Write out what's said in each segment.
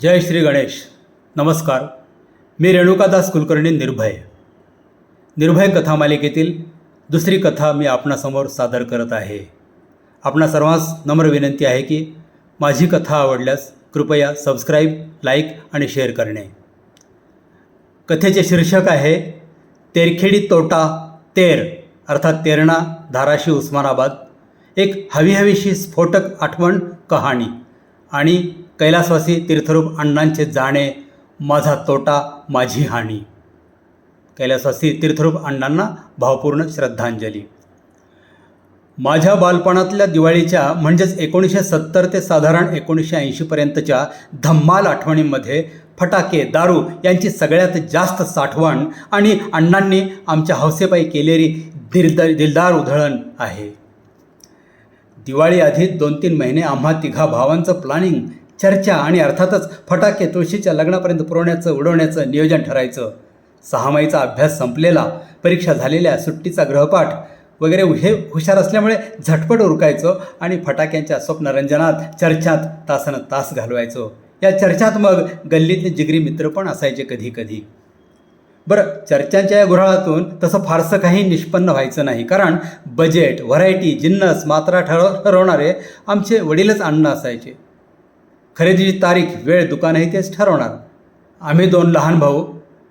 जय श्री गणेश. नमस्कार. मी रेणुकादास कुलकर्णी निर्भय. निर्भय कथा मालिकेतील दुसरी कथा मी आपणासमोर सादर करत आहे. आपणा सर्वांस नम्र विनंती आहे की माझी कथा आवडल्यास कृपया सबस्क्राईब लाईक आणि शेअर करणे. कथेचे शीर्षक आहे तेरखेडी तोटा तेर अर्थात तेरणा धाराशिव उस्मानाबाद एक हवीहवीशी स्फोटक आठवण कहाणी आणि कैलासवासी तीर्थरूप अण्णांचे जाणे माझा तोटा माझी हानी. कैलासवासी तीर्थरूप अण्णांना भावपूर्ण श्रद्धांजली. माझ्या बालपणातल्या दिवाळीच्या म्हणजेच एकोणीसशे सत्तर ते साधारण एकोणीसशे ऐंशीपर्यंतच्या धम्माल आठवणींमध्ये फटाके दारू यांची सगळ्यात जास्त साठवण आणि अण्णांनी आमच्या हौसेपायी केलेली दिलदार दिलदार उधळण आहे. दिवाळी आधी दोन तीन महिने आम्हा तिघा भावांचं प्लॅनिंग चर्चा आणि अर्थातच फटाके तुळशीच्या लग्नापर्यंत पुरवण्याचं उडवण्याचं नियोजन ठरायचं. सहामाईचा अभ्यास संपलेला. परीक्षा झालेल्या सुट्टीचा गृहपाठ वगैरे हे हुशार असल्यामुळे झटपट उरकायचो आणि फटाक्यांच्या स्वप्नरंजनात चर्चात तासानं तास घालवायचो. या चर्चात मग गल्लीतले जिगरी मित्र पण असायचे कधी कधी बरं चर्चांच्या या गुऱ्हाळातून तसं फारसं काही निष्पन्न व्हायचं नाही. कारण बजेट व्हरायटी जिन्नस मात्रा ठरव ठरवणारे आमचे वडीलच अण्णा असायचे. खरेदीची तारीख वेळ दुकानही तेच ठरवणार. आम्ही दोन लहान भाऊ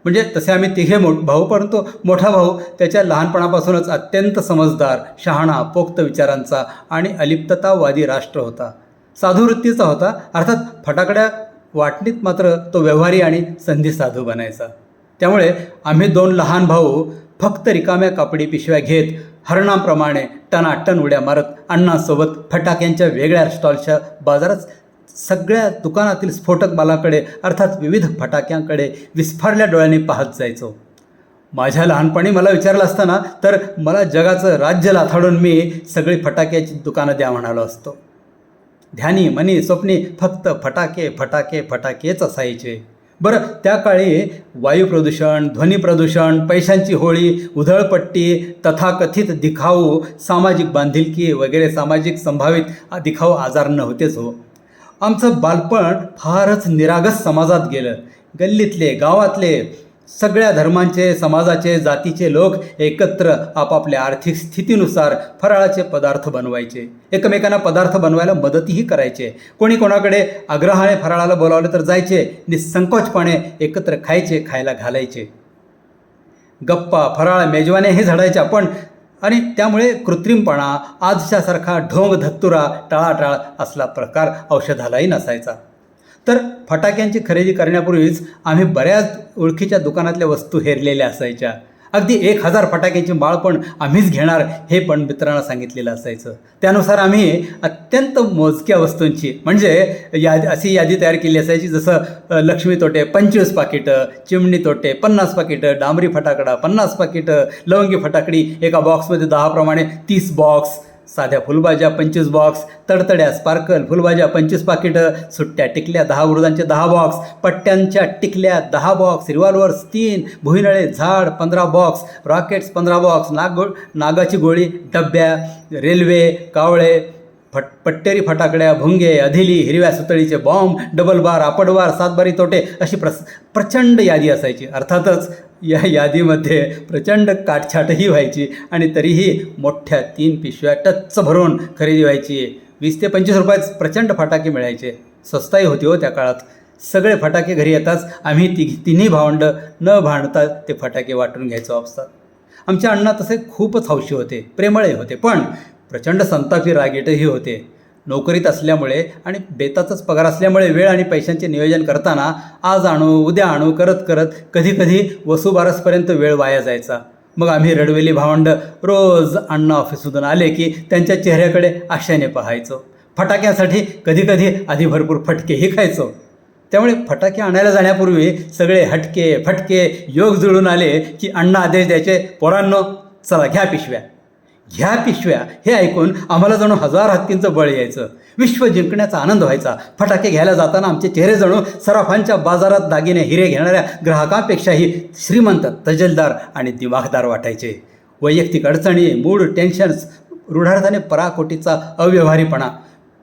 म्हणजे तसे आम्ही तिघे मो भाऊ परंतु मोठा भाऊ त्याच्या लहानपणापासूनच अत्यंत समजदार शहाणा पोक्त विचारांचा आणि अलिप्ततावादी राष्ट्र होता. साधुवृत्तीचा होता अर्थात फटाकड्या वाटणीत मात्र तो व्यवहारी आणि संधी साधू बनायचा. त्यामुळे आम्ही दोन लहान भाऊ फक्त रिकाम्या कापडी पिशव्या घेत हरणाप्रमाणे टनाटन उड्या मारत अण्णांसोबत फटाक्यांच्या वेगळ्या स्टॉलच्या बाजारात सगळ्या दुकानातील स्फोटक मालाकडे अर्थात विविध फटाक्यांकडे विस्फारल्या डोळ्यांनी पाहत जायचो. माझ्या लहानपणी मला विचारलं असताना तर मला जगाचं राज्य लाथाडून मी सगळी फटाक्याची दुकानं द्या म्हणालो असतो. ध्यानी मनी स्वप्नी फक्त फटाके फटाके फटाकेच असायचे. बरं त्या काळी वायू प्रदूषण ध्वनी प्रदूषण पैशांची होळी उधळपट्टी तथाकथित दिखाऊ सामाजिक बांधिलकी वगैरे सामाजिक संभावित दिखाऊ आजार नव्हतेच हो. आमचं बालपण फारच निरागस समाजात गेलं. गल्लीतले गावातले सगळ्या धर्मांचे समाजाचे जातीचे लोक एकत्र आपापल्या आर्थिक स्थितीनुसार फराळाचे पदार्थ बनवायचे. एकमेकांना पदार्थ बनवायला मदतही करायचे. कोणी कोणाकडे आग्रहाने फराळाला बोलावलं तर जायचे. निसंकोचपणे एकत्र खायचे खायला घालायचे. गप्पा फराळ मेजवाने हे झाडायच्या पण आणि त्यामुळे कृत्रिमपणा आजच्यासारखा ढोंग धत्तुरा टाळाटाळ असला प्रकार औषधालाही नसायचा. तर फटाक्यांची खरेदी करण्यापूर्वीच आम्ही बऱ्याच ओळखीच्या दुकानातल्या वस्तू हेरलेल्या असायच्या. अगदी एक हजार फटाक्यांची माळ पण आम्हीच घेणार हे पण मित्रांना सांगितलेलं असायचं. त्यानुसार आम्ही अत्यंत मोजक्या वस्तूंची म्हणजे याद अशी यादी तयार केली असायची जसं लक्ष्मी तोटे पंचवीस पाकिटं चिमणी तोटे पन्नास पाकिटं डांबरी फटाकडा पन्नास पाकिटं लवंगी फटाकडी एका बॉक्समध्ये दहाप्रमाणे तीस बॉक्स साध्या फुलभाज्या पंचवीस बॉक्स तडतड्या स्पार्कल फुलभाज्या पंचवीस पाकिटं सुट्ट्या टिकल्या दहा उडदांचे दहा बॉक्स पट्ट्यांच्या टिकल्या दहा बॉक्स रिव्हॉल्वर्स तीन भुईनळे झाड पंधरा बॉक्स रॉकेट्स पंधरा बॉक्स नाग नागाची गोळी डब्या रेल्वे कावळे फट पट्टेरी फटाकड्या भुंगे अधिली हिरव्या सुतळीचे बॉम्ब डबल बार आपडबार सातबारी तोटे अशी प्रस प्रचंड यादी असायची. अर्थातच या यादीमध्ये प्रचंड काटछाटही व्हायची आणि तरीही मोठ्या तीन पिशव्या टच्च भरून खरेदी व्हायची. वीस ते पंचवीस रुपयात प्रचंड फटाके मिळायचे. स्वस्ताही होती हो त्या काळात. सगळे फटाके घरी येताच आम्ही तिघी तिन्ही भावंड न भांडता ते फटाके वाटून घ्यायचो आपसात आमच्या अण्णा तसे खूपच हौशी होते. प्रेमळही होते. पण प्रचंड संतापी रागीटही होते. नोकरीत असल्यामुळे आणि बेताचाच पगार असल्यामुळे वेळ आणि पैशांचे नियोजन करताना आज आणू उद्या आणू करत करत कधीकधी वसुबारसपर्यंत वेळ वाया जायचा. मग आम्ही रडवेली भावंड रोज अण्णा ऑफिसमधून आले की त्यांच्या चेहऱ्याकडे आशेने पाहायचो. फटाक्यांसाठी कधीकधी आधी भरपूर फटकेही खायचो. त्यामुळे फटाके आणायला जाण्यापूर्वी सगळे हटके फटके योग जुळून आले की अण्णा आदेश द्यायचे पोरांनो चला घ्या पिशव्या. ह्या पिशव्या. हे ऐकून आम्हाला जणू हजार हत्तींचं बळ यायचं. विश्व जिंकण्याचा आनंद व्हायचा. फटाके घ्यायला जाताना आमचे चेहरे जणू सराफांच्या बाजारात दागिने हिरे घेणाऱ्या ग्राहकांपेक्षाही श्रीमंत तजेलदार आणि दिमागदार वाटायचे. वैयक्तिक अडचणी मूड टेन्शन्स रूढार्थाने पराकोटीचा अव्यवहारीपणा.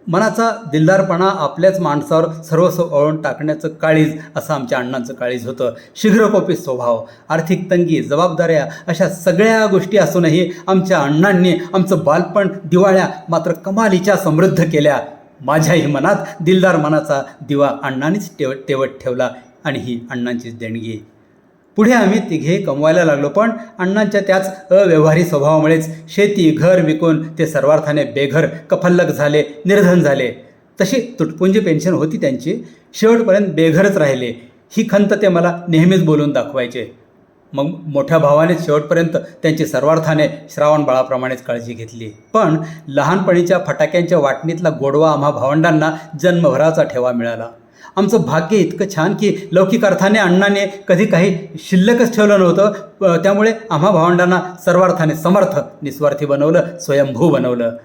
मनाचा दिलदारपणा आपल्याच माणसावर सर्वस्व ओळून टाकण्याचं काळीज असं आमच्या अण्णांचं काळीज होतं. शीघ्रकोपी स्वभाव आर्थिक तंगी जबाबदाऱ्या अशा सगळ्या गोष्टी असूनही आमच्या अण्णांनी आमचं बालपण दिवाळ्या मात्र कमालीच्या समृद्ध केल्या. माझ्याही मनात दिलदार मनाचा दिवा अण्णांनीच टेव टेवत ठेवला आणि ही अण्णांचीच देणगी. पुढे आम्ही तिघे कमवायला लागलो पण अण्णांच्या त्याच अव्यवहारी स्वभावामुळेच शेती घर विकून ते सर्वार्थाने बेघर कफल्लक झाले निर्धन झाले. तशी तुटपुंजी पेन्शन होती त्यांची. शेवटपर्यंत बेघरच राहिले. ही खंत ते मला नेहमीच बोलून दाखवायचे. मग मोठ्या भावानेच शेवटपर्यंत त्यांची सर्वार्थाने श्रावण बाळाप्रमाणेच काळजी घेतली. पण लहानपणीच्या फटाक्यांच्या वाटणीतला गोडवा आम्हा भावंडांना जन्मभराचा ठेवा मिळाला. आमचं भाग्य इतकं छान की लौकिक अर्थाने अण्णाने कधी काही शिल्लकच ठेवलं नव्हतं. त्यामुळे आम्हा भावंडांना सर्वार्थाने समर्थ निस्वार्थी बनवलं स्वयंभू बनवलं.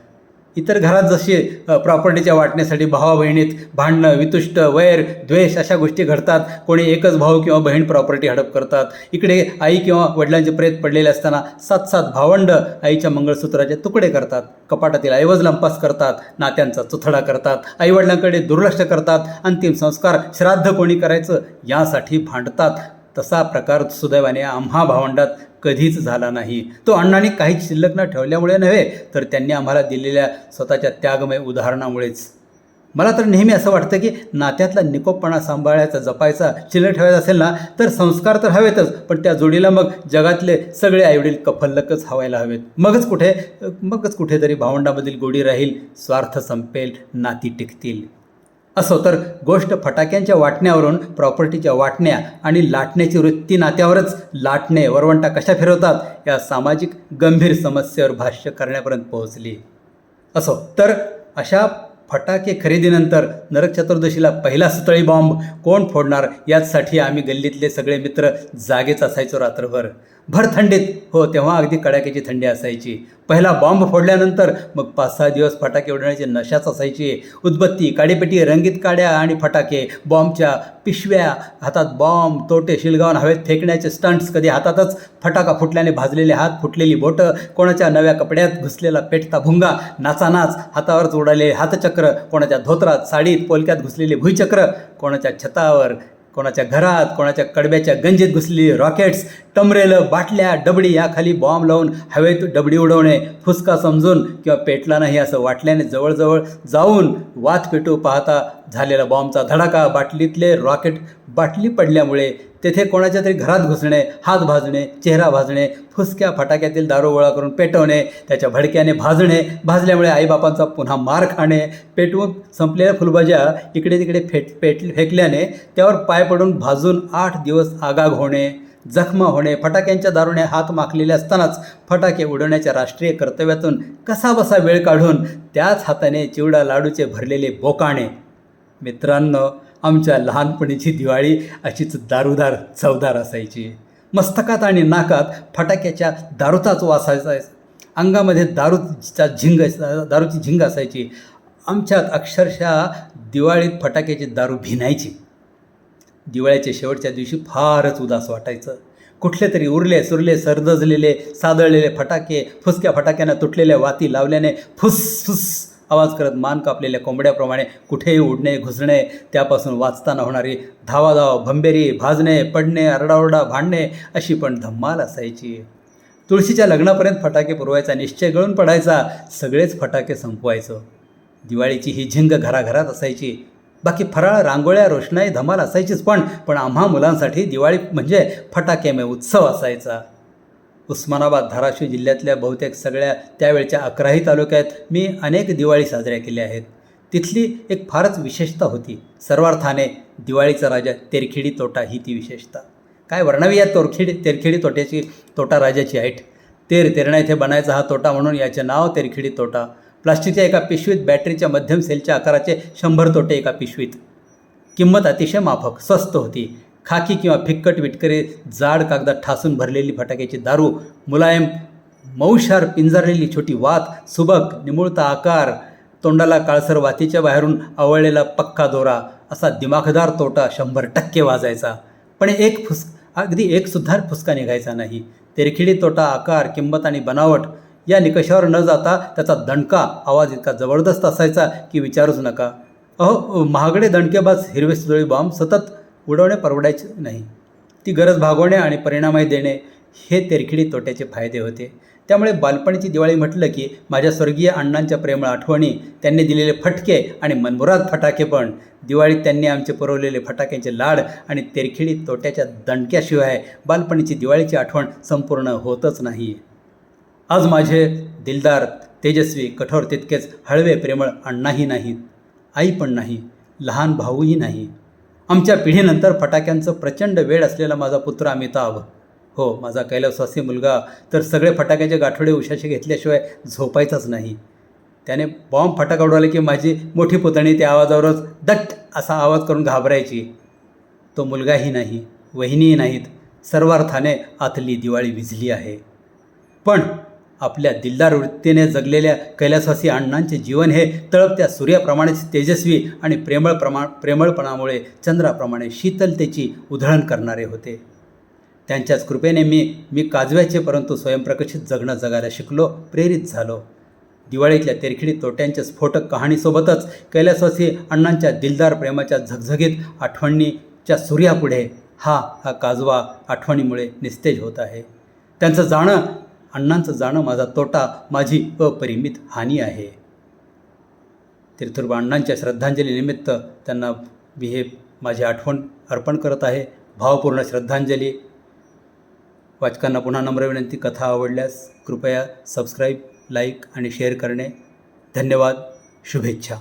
इतर घरात जशी प्रॉपर्टीच्या वाटण्यासाठी भावा बहिणीत भांडणं वितुष्ट वैर द्वेष अशा गोष्टी घडतात. कोणी एकच भाऊ किंवा बहीण प्रॉपर्टी हडप करतात. इकडे आई किंवा वडिलांचे प्रेत पडलेले असताना सात सात भावंड आईच्या मंगळसूत्राचे तुकडे करतात. कपाटातील ऐवज लंपास करतात. नात्यांचा चुथडा करतात. आईवडिलांकडे दुर्लक्ष करतात. अंतिम संस्कार श्राद्ध कोणी करायचं? यासाठी भांडतात. तसा प्रकार सुदैवाने आम्हा भावंडात कधीच झाला नाही. तो अण्णांनी काही शिल्लक न ठेवल्यामुळे नव्हे तर त्यांनी आम्हाला दिलेल्या स्वतःच्या त्यागमय उदाहरणामुळेच. मला तर नेहमी असं वाटतं की नात्यातला निकोपपणा सांभाळायचा जपायचा शिल्लक ठेवायचा असेल ना तर संस्कार तर हवेतच पण त्या जोडीला मग जगातले सगळे आईवडील कफल्लकच हवायला हवेत. मगच कुठे मगच कुठेतरी भावंडामधील गोडी राहील स्वार्थ संपेल नाती टिकतील. असो तर गोष्ट फटाक्यांच्या वाटण्यावरून प्रॉपर्टीच्या वाटण्या आणि लाटण्याची वृत्ती नात्यावरच लाटणे वरवंटा कशा फिरवतात या सामाजिक गंभीर समस्येवर भाष्य करण्यापर्यंत पोहोचली. असो तर अशा फटाके खरेदीनंतर नरक चतुर्दशीला पहिला सुतळी बॉम्ब कोण फोडणार याचसाठी आम्ही गल्लीतले सगळे मित्र जागेच असायचो रात्रभर. भर थंडीत हो तेव्हा अगदी कडाक्याची थंडी असायची. पहिला बॉम्ब फोडल्यानंतर मग पाच सहा दिवस फटाके उडवण्याची नशाच असायची. उदबत्ती काडीपेटी रंगीत काड्या आणि फटाके बॉम्बच्या पिशव्या हातात बॉम्ब तोटे शिलगावून हवेत फेकण्याचे स्टंट्स कधी हातातच फटाका फुटल्याने भाजलेले हात फुटलेली बोटं कोणाच्या नव्या कपड्यात घुसलेला पेटता भुंगा नाचानाच हातावरच उडाले हातचक्र कोणाच्या धोत्रात साडीत पोलक्यात घुसलेले भुईचक्र कोणाच्या छतावर कोणाच्या घरात कोणाच्या कडब्याच्या गंजीत घुसलेली रॉकेट्स टमरेलं बाटल्या डबडी याखाली बॉम्ब लावून हवेत डबडी उडवणे फुसका समजून किंवा पेटला नाही असं वाटल्याने जवळजवळ जाऊन वात पेटू पाहता झालेला बॉम्बचा धडाका बाटलीतले रॉकेट बाटली पडल्यामुळे तेथे कोणाच्या तरी घरात घुसणे हात भाजणे चेहरा भाजणे फुसक्या फटाक्यातील दारू गोळा करून पेटवणे त्याच्या भडक्याने भाजणे भाजल्यामुळे आईबापांचा पुन्हा मार खाणे पेटवून संपलेल्या फुलभाज्या इकडे तिकडे फेट पेट फेकल्याने त्यावर पाय पडून भाजून आठ दिवस आगाग होणे जखमा होणे फटाक्यांच्या दारूने हात माखलेले असतानाच फटाके उडवण्याच्या राष्ट्रीय कर्तव्यातून कसा बसा वेळ काढून त्याच हाताने चिवडा लाडूचे भरलेले बोकाणे. मित्रांनो आमच्या लहानपणीची दिवाळी अशीच दारूदार चवदार असायची. मस्तकात आणि नाकात फटाक्याच्या दारूचाच वासायचा असायचा. अंगामध्ये दारूचा झिंग दारूची झिंग असायची. आमच्यात अक्षरशः दिवाळीत फटाक्याची दारू भिनायची. दिवाळीच्या शेवटच्या दिवशी फारच उदास वाटायचं. कुठले तरी उरले सुरले सरदजलेले सादळलेले फटाके फुसक्या फटाक्यांना तुटलेल्या वाती लावल्याने फुस फुस आवाज करत मान कापलेल्या कोंबड्याप्रमाणे कुठेही उडणे घुसणे त्यापासून वाचताना होणारी धावाधाव भंबेरी भाजणे पडणे आरडाओरडा भांडणे अशी पण धम्माल असायची. तुळशीच्या लग्नापर्यंत फटाके पुरवायचा निश्चय गळून पडायचा सगळेच फटाके संपवायचो. दिवाळीची ही झिंग घराघरात असायची. बाकी फराळ रांगोळ्या रोषणाई धमाल असायचीच पण पण आम्हा मुलांसाठी दिवाळी म्हणजे फटाकेमय उत्सव असायचा. उस्मानाबाद धाराशिव जिल्ह्यातल्या बहुतेक सगळ्या त्यावेळच्या अकराही तालुक्यात मी अनेक दिवाळी साजऱ्या केल्या आहेत. तिथली एक फारच विशेषता होती. सर्वार्थाने दिवाळीचा राजा तेरखिडी तोटा ही ती विशेषता. काय वर्णावी या तोरखिडी तेरखिडी तोट्याची तोटा राजाची ऐट? तेर तेरणा इथे बनायचा हा तोटा म्हणून याचे नाव तेरखिडी तोटा. प्लास्टिकच्या एका पिशवीत बॅटरीच्या मध्यम सेलच्या आकाराचे शंभर तोटे एका पिशवीत. किंमत अतिशय माफक स्वस्त होती. खाकी किंवा फिक्कट विटकरे जाड कागदात ठासून भरलेली फटाक्याची दारू मुलायम मऊशार पिंजारलेली छोटी वात सुबक निमुळता आकार तोंडाला काळसर वातीच्या बाहेरून आवळलेला पक्का दोरा असा दिमाखदार तोटा शंभर टक्के वाजायचा. पण एक फुस अगदी एकसुद्धा फुसका निघायचा नाही. तेरखिडी तोटा आकार किंमत आणि बनावट या निकषावर न जाता त्याचा दणका आवाज इतका जबरदस्त असायचा की विचारूच नका. अहो महागडे दणकेबाज हिरवे सुदळी बॉम्ब सतत उडवणे परवडायचे नाही. ती गरज भागवणे आणि परिणामही देणे हे तेरखिडी तोट्याचे फायदे होते. त्यामुळे बालपणीची दिवाळी म्हटलं की माझ्या स्वर्गीय अण्णांच्या प्रेमळ आठवणी त्यांनी दिलेले फटके आणि मनमुराद फटाके पण दिवाळीत त्यांनी आमचे पुरवलेले फटाक्यांचे लाड आणि तेरखिडी तोट्याच्या दणक्याशिवाय बालपणीची दिवाळीची आठवण संपूर्ण होतच नाही. आज माझे दिलदार तेजस्वी कठोर तितकेच हळवे प्रेमळ अण्णाही नाहीत. आई पण नाही. लहान भाऊही नाही. आमच्या पिढीनंतर फटाक्यांचं प्रचंड वेळ असलेला माझा पुत्र अमिताभ. हो माझा कैलासवासी मुलगा. तर सगळे फटाक्याचे गाठोडे उशाशी घेतल्याशिवाय झोपायचाच नाही. त्याने बॉम्ब फटाका उडवला की माझी मोठी पुतणी त्या आवाजावरच दट असा आवाज करून घाबरायची. तो मुलगाही नाही वहिनीही नाहीत. सर्वार्थाने आतली दिवाळी विझली आहे. पण आपल्या दिलदार वृत्तीने जगलेल्या कैलासवासी अण्णांचे जीवन हे तळपत्या सूर्याप्रमाणेच तेजस्वी आणि प्रेमळ प्रमा प्रेमळपणामुळे चंद्राप्रमाणे शीतलतेची उधळण करणारे होते. त्यांच्याच कृपेने मी मी काजव्याचे परंतु स्वयंप्रकाशित जगणं जगायला शिकलो प्रेरित झालो. दिवाळीतल्या तेरखिडी तोट्यांच्या स्फोटक कहाणीसोबतच कैलासवासी अण्णांच्या दिलदार प्रेमाच्या झगझगीत आठवणीच्या सूर्यापुढे हा हा काजवा आठवणीमुळे निस्तेज होत आहे. त्यांचं जाणं अण्णांचं जाणं माझा तोटा माझी अपरिमित हानी आहे. तीर्थुर्बा अण्णांच्या श्रद्धांजलीनिमित्त त्यांना मी हे माझी आठवण अर्पण करत आहे. भावपूर्ण श्रद्धांजली. वाचकांना पुन्हा नम्र विनंती कथा आवडल्यास कृपया सबस्क्राईब लाईक आणि शेअर करणे. धन्यवाद. शुभेच्छा.